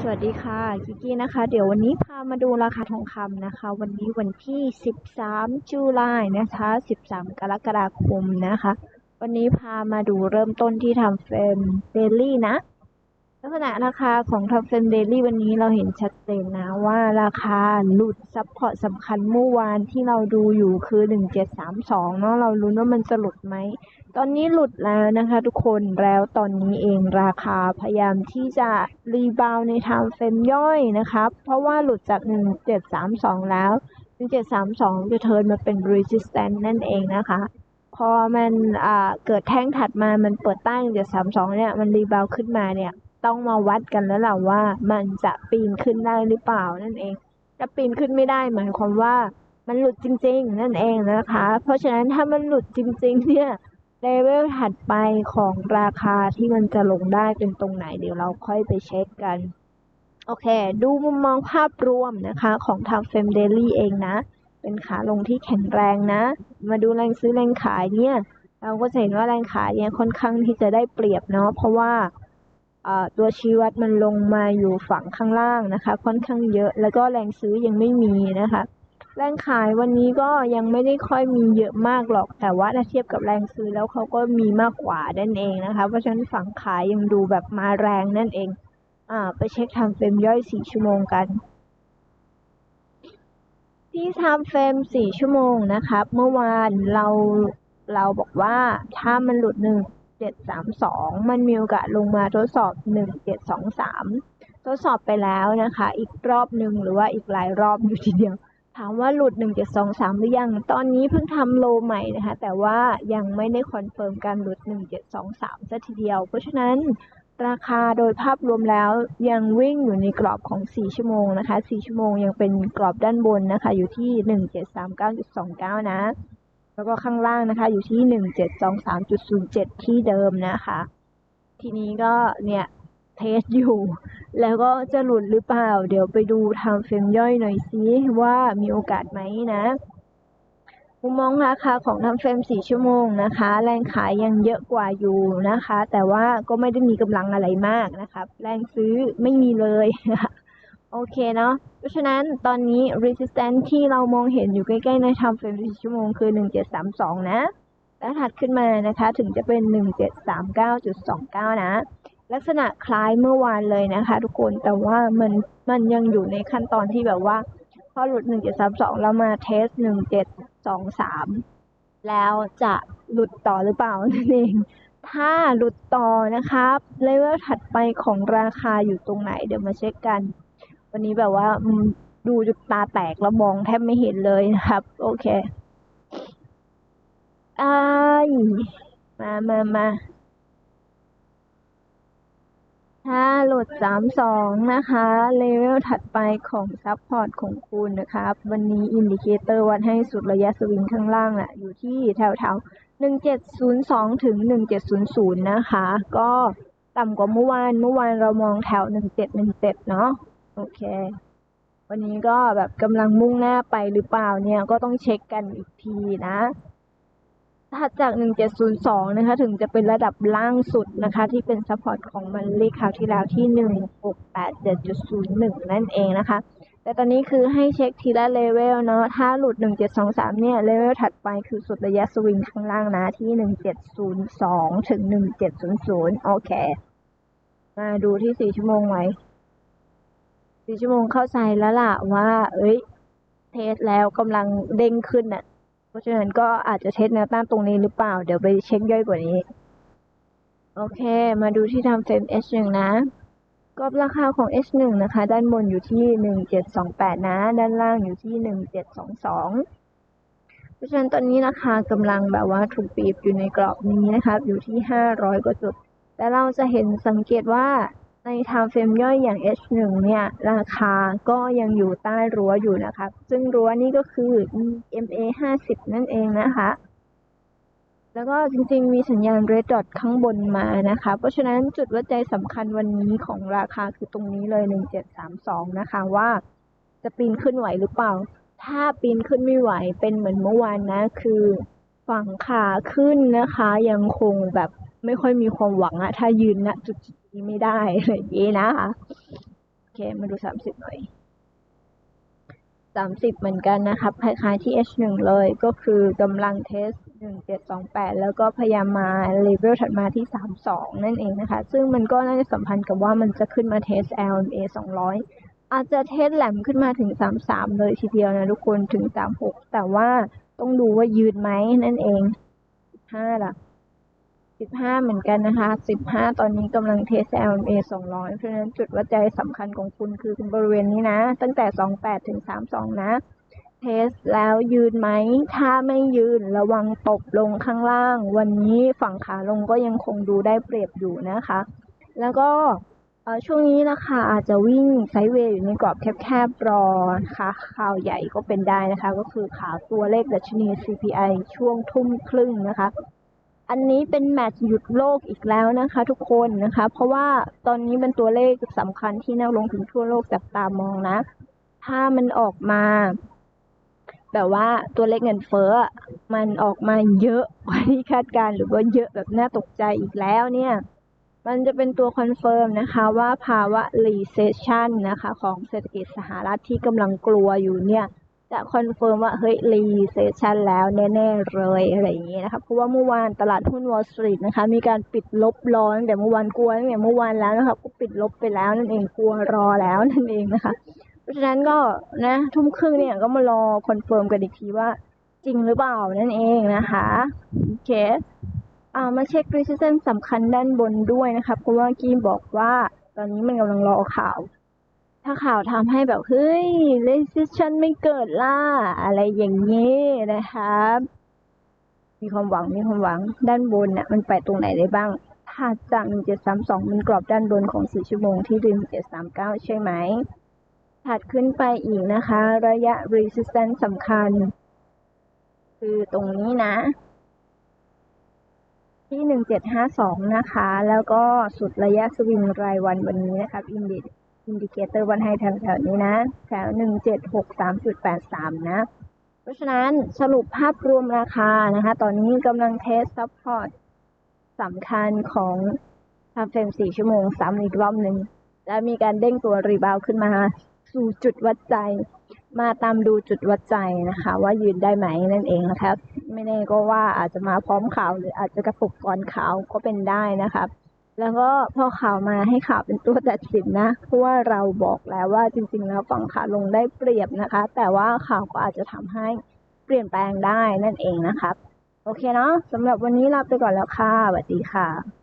สวัสดีค่ะกิกกี้นะคะ เดี๋ยววันนี้พามาดูราคาทองคำนะคะ วันนี้วันที่ 13จุลายนะคะ 13 กรกฎาคมนะคะ วันนี้พามาดูเริ่มต้นที่ทำเฟรมเดลี่นะ ลักษณะราคาของทำเฟรมเดลี่วันนี้เราเห็นชัดเจนนะว่าราคาหลุดซับพอร์ตสำคัญเมื่อวานที่เราดูอยู่คือ 1732เนาะเราลุ้ว่ามันจะหลุดไหม ตอนนี้หลุดแล้วนะคะทุกคนแล้วตอนนี้เองราคาพยายามที่จะรีบาวในทางเฟรมย่อยนะครับเพราะว่าหลุดจาก 1732 แล้ว 1732 จะเทิร์นมาเป็น resistance นั่นเองนะคะพอมันเกิดแท่งถัดมามันเปิดใต้1732 เนี่ยมันรีบาวขึ้นมาเนี่ย ต้องมาวัดกันแล้วแหละว่ามันจะปีนขึ้นได้หรือเปล่านั่นเองถ้าปีนขึ้นไม่ได้หมายความว่ามันหลุดจริง ๆ นั่นเองนะคะ เพราะฉะนั้นถ้ามันหลุดจริง ๆ เนี่ยเลเวลถัดไปของราคาที่มันจะลงได้เป็นตรงไหนเดี๋ยวเราค่อยไปเช็คกัน โอเค ดูมุมมองภาพรวมนะคะของทางเฟมเดลี่เองนะ เป็นขาลงที่แข็งแรงนะ มาดูแรงซื้อแรงขายเนี่ย เราก็จะเห็นว่าแรงขายเนี่ยค่อนข้างที่จะได้เปรียบเนาะเพราะว่า ตัวชี้วัดมันลงมาอยู่ฝั่งข้างล่างนะคะ ค่อนข้างเยอะ แล้วก็แรงซื้อยังไม่มีนะคะ แรงขายวันนี้ก็ยังไม่ได้ค่อยมีเยอะมากหรอก แต่ว่าถ้าเทียบกับแรงซื้อแล้วเขาก็มีมากกว่านั่นเองนะคะ เพราะฉะนั้นฝั่งขายยังดูแบบมาแรงนั่นเอง อ่า ไปเช็คทำเฟรมย่อยสี่ชั่วโมงกัน ที่ทำเฟรมสี่ชั่วโมงนะครับ เมื่อวานเราเราบอกว่าถ้ามันหลุดหนึ่ง เจ็ดสามสองมันมีโอกาสลงมาทดสอบหนึ่งเจ็ดสองสามทดสอบไปแล้วนะคะ อีกรอบหนึ่งหรือว่าอีกหลายรอบอยู่ทีเดียว ถามว่าหลุดหนึ่งเจ็ดสองสามหรือยัง ตอนนี้เพิ่งทำโลใหม่นะคะ แต่ว่ายังไม่ได้คอนเฟิร์มการหลุดหนึ่งเจ็ดสองสามซะทีเดียว เพราะฉะนั้นราคาโดยภาพรวมแล้วยังวิ่งอยู่ในกรอบของ 4 ชั่วโมงนะคะ 4 ชั่วโมงยังเป็นกรอบด้านบนนะคะ อยู่ที่ 1739.29 นะ แล้วก็ข้างล่างนะคะ อยู่ที่ 1723.07 ที่เดิมนะคะ ทีนี้ก็เนี่ยเทสอยู่ แล้วก็จะหลุดหรือเปล่า เดี๋ยวไปดูทางเฟรมย่อยหน่อยซิว่ามีโอกาสไหมนะมุมมองราคาของทำเฟรม 4 ชั่วโมงนะคะ แรงขายยังเยอะกว่าอยู่นะคะ แต่ว่าก็ไม่ได้มีกำลังอะไรมากนะครับ แรงซื้อไม่มีเลย โอเคเนาะ เพราะฉะนั้นตอนนี้ resistance ที่เรามองเห็นอยู่ใกล้ๆในทำเฟรม4ชั่วโมงคือ 1732 นะ แล้วถัดขึ้นมานะคะถึงจะเป็น 1739.29 นะ ลักษณะคล้ายเมื่อวานเลยนะคะ ทุกคน แต่ว่ามันมันยังอยู่ในขั้นตอนที่แบบว่า พอหลุด 1732แล้วมาเทส 1723 แล้วจะหลุดต่อหรือเปล่านั่นเองถ้าหลุดต่อนะครับเลเวลถัดไปของราคาอยู่ตรงไหนเดี๋ยวมาเช็คกัน วันนี้แบบว่าดูจุดตาแตกแล้วมองแทบไม่เห็นเลยนะครับ โอเคไอมามามาถ้าโหลด32นะคะ เลเวลถัดไปของซับพอร์ตของคุณนะครับ วันนี้อินดิเคเตอร์วัดให้สุดระยะสวิงข้างล่างอะอยู่ที่แถวแถว1702ถึง1700นย์ศูนย์นะคะ ก็ต่ำกว่าเมื่อวาน เมื่อวานเรามองแถว1717เนาะ โอเค วันนี้ก็แบบกำลังมุ่งหน้าไปหรือเปล่าเนี่ยก็ต้องเช็คกันอีกทีนะถัดจาก 1702 นะคะ ถึงจะเป็นระดับล่างสุดนะคะ ที่เป็นซัพพอร์ตของมันลขคราวที่แล้วที่ 1687.01 นั่นเองนะคะ แต่ตอนนี้คือให้เช็คทีละเลเวลเนาะ ถ้าหลุด 1723 เนี่ย เลเวลถัดไปคือสุดระยะสวิงข้างล่างนะ ที่ 1702 ถึง 1700 โอเค มาดูที่ 4 ชั่วโมงไว้ 4ชั่วโมงเข้าใจแล้วล่ะว่า เอ้ย เทสแล้วกำลังเด้งขึ้นน่ะ เพราะฉะนั้นก็อาจจะเช็ดแนวต้านตรงนี้หรือเปล่า เดี๋ยวไปเช็คย่อยกว่านี้ โอเค มาดูที่ทำเฟรม H1 นะกรอบราคาของ H1 นะคะ ด้านบนอยู่ที่ 1728 นะ ด้านล่างอยู่ที่ 1722 เพราะฉะนั้นตอนนี้ราคากำลังแบบว่าถูกปีบอยู่ในกรอบนี้นะครับอยู่ที่ 500 กว่าจุด แต่เราจะเห็นสังเกตว่า ในไทม์เฟรมย่อยอย่าง H1 เนี่ยราคาก็ยังอยู่ใต้รั้วอยู่นะคะ ซึ่งรั้วนี้ก็คือ MA 50นั่นเองนะคะ แล้วก็จริงๆ มีสัญญาณ red dot ข้างบนมานะคะ เพราะฉะนั้นจุดวัดใจสำคัญวันนี้ของราคาคือตรงนี้เลย 1732 นะคะว่าจะปีนขึ้นไหวหรือเปล่า ถ้าปีนขึ้นไม่ไหวเป็นเหมือนเมื่อวานนะ คือฝั่งขาขึ้นนะคะ ยังคงแบบไม่ค่อยมีความหวังอะถ้ายืนณจุด นี้ไม่ได้อะไรอย่างนี้นะคะโอเคมาดูสามสิบหน่อยสามสิบเหมือนกันนะครับ คล้ายๆที่ H1 เลยก็คือกำลังเทสหนึ่งเจ็ดสองแปดแล้วก็พยายามมาเลเวลถัดมาที่สามสองนั่นเองนะคะ ซึ่งมันก็น่าจะสัมพันธ์กับว่ามันจะขึ้นมาเทส LMA สองร้อยอาจจะเทสแหลมขึ้นมาถึงสามสามเลยทีเดียวนะทุกคนถึงสามหกแต่ว่าต้องดูว่ายืนไหมนั่นเองสิบห้าล่ะ สิบห้าเหมือนกันนะคะสิบห้าตอนนี้กำลังเทส LMA สองร้อยเพราะฉะนั้นจุดวัดใจสำคัญของคุณคือบริเวณนี้นะ ตั้งแต่สองแปดถึงสามสองนะ เทสแล้วยืนไหม ถ้าไม่ยืนระวังตกลงข้างล่าง วันนี้ฝั่งขาลงก็ยังคงดูได้เปรียบอยู่นะคะ แล้วก็ช่วงนี้ราคาอาจจะวิ่งไซด์เวย์อยู่ในกรอบแคบๆรอนะคะข่าวใหญ่ก็เป็นได้นะคะ ก็คือข่าวตัวเลขดัชนี CPI ช่วงทุ่มครึ่งนะคะ อันนี้เป็นแมตช์หยุดโลกอีกแล้วนะคะทุกคนนะคะ เพราะว่าตอนนี้เป็นตัวเลขสำคัญที่นักลงทุนทั่วโลกจับตามองนะ ถ้ามันออกมาแบบว่าตัวเลขเงินเฟ้อมันออกมาเยอะกว่าที่คาดการณ์หรือว่าเยอะแบบน่าตกใจอีกแล้วเนี่ย มันจะเป็นตัวคอนเฟิร์มนะคะว่าภาวะ recession นะคะของเศรษฐกิจสหรัฐที่กำลังกลัวอยู่เนี่ย จะคอนเฟิร์มว่าเฮ้ย recession แล้วแน่ๆเลยอะไรอย่างเงี้ยนะคะเพราะว่าเมื่อวานตลาดหุ้น Wall Street นะคะมีการปิดลบร้อตั้งแต่เมื่อวานกลัวตั้งแต่เมื่อวานแล้วนะคะก็ปิดลบไปแล้วนั่นเองกลัวรอแล้วนั่นเองนะคะเพราะฉะนั้นก็นะทุ่มครึ่งเนี่ยก็มารอคอนเฟิร์มกันอีกทีว่าจริงหรือเปล่านั่นเองนะคะโอเคอ่ามาเช็ค resistance สำคัญด้านบนด้วยนะคะเพราะว่ากี้บอกว่าตอนนี้มันกำลังรอข่าว ถ้าข่าวทำให้แบบเฮ้ย resistance ไม่เกิดล่ะอะไรอย่างนี้นะคะมีความหวังมีความหวังด้านบนน่ะมันไปตรงไหนได้บ้าง ถ้าจาก1732มันกรอบด้านบนของ 4 ชั่วโมงที่1739 ใช่ไหมถัดขึ้นไปอีกนะคะ ระยะ resistance สำคัญ คือตรงนี้นะ ที่หนึ่งเจ็ดห้าสองนะคะ แล้วก็สุดระยะสวิงรายวันวันนี้นะครับอินดิ อินดิเคเตอร์วันไฮแถวๆนี้นะ แถวหนึ่งเจ็ดหกสามจุดแปดสามนะ เพราะฉะนั้นสรุปภาพรวมราคานะคะ ตอนนี้กำลังเทสซัพพอร์ตสำคัญของทำเฟรมสี่ชั่วโมง ซ้ำอีกรอบหนึ่ง และมีการเด้งตัวรีบาวขึ้นมา สู่จุดวัดใจ มาตามดูจุดวัดใจนะคะ ว่ายืนได้ไหมนั่นเองนะครับ ไม่แน่ก็ว่าอาจจะมาพร้อมข่าวหรืออาจจะกระตุกก่อนข่าวก็เป็นได้นะครับ แล้วก็พอข่าวมาให้ข่าวเป็นตัวตัดสินนะ เพราะว่าเราบอกแล้วว่าจริง ๆ แล้วฝั่งขาลงได้เปรียบนะคะ แต่ว่าข่าวก็อาจจะทำให้เปลี่ยนแปลงได้นั่นเองนะครับ โอเคเนาะสำหรับวันนี้ลาไปก่อนแล้วค่ะสวัสดีค่ะ